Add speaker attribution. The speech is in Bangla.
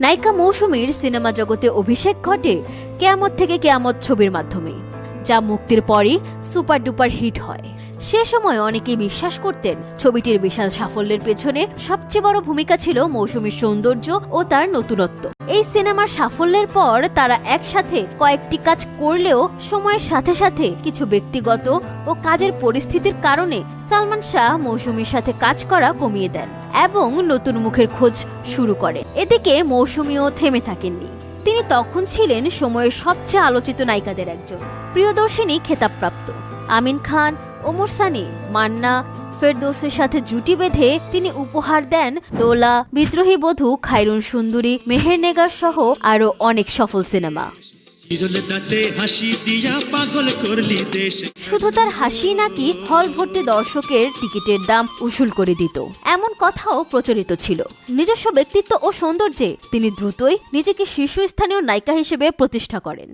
Speaker 1: নায়িকা মৌসুমীর সিনেমা জগতে অভিষেক ঘটে কেয়ামত থেকে কেয়ামত ছবির মাধ্যমে, যা মুক্তির পরই সুপার ডুপার হিট হয়। সে সময় অনেকেই বিশ্বাস করতেন ছবিটির বিশাল সাফল্যের পেছনে সবচেয়ে বড় ভূমিকা ছিল মৌসুমীর সৌন্দর্য ও তার নতুনত্ব। এই সিনেমার সাফল্যের পর তারা একসাথে কয়েকটি কাজ করলেও সময়ের সাথে সাথে কিছু ব্যক্তিগত ও কাজের পরিস্থিতির কারণে সালমান শাহ মৌসুমীর সাথে কাজ করা কমিয়ে দেন এবং নতুন মুখের খোঁজ শুরু করে। এদিকে মৌসুমীও থেমে থাকেননি। তিনি তখন ছিলেন সময়ের সবচেয়ে আলোচিত নায়িকাদের একজন। প্রিয়দর্শিনী খেতাবপ্রাপ্ত। আমিন খান ওমর সানি মান্না ফেরদৌসের সাথে জুটি বেঁধে তিনি উপহার দেন দোলা বিদ্রোহী বধূ খাইরুন সুন্দরী মেহেরনেগার সহ আরও অনেক সফল সিনেমা। শুধু তার হাসি নাকি হল ভর্তি দর্শকের টিকিটের দাম উসুল করে দিত। এমন কথাও প্রচলিত ছিল। নিজস্ব ব্যক্তিত্ব ও সৌন্দর্যে তিনি দ্রুতই নিজেকে শীর্ষস্থানীয় নায়িকা হিসেবে প্রতিষ্ঠা করেন।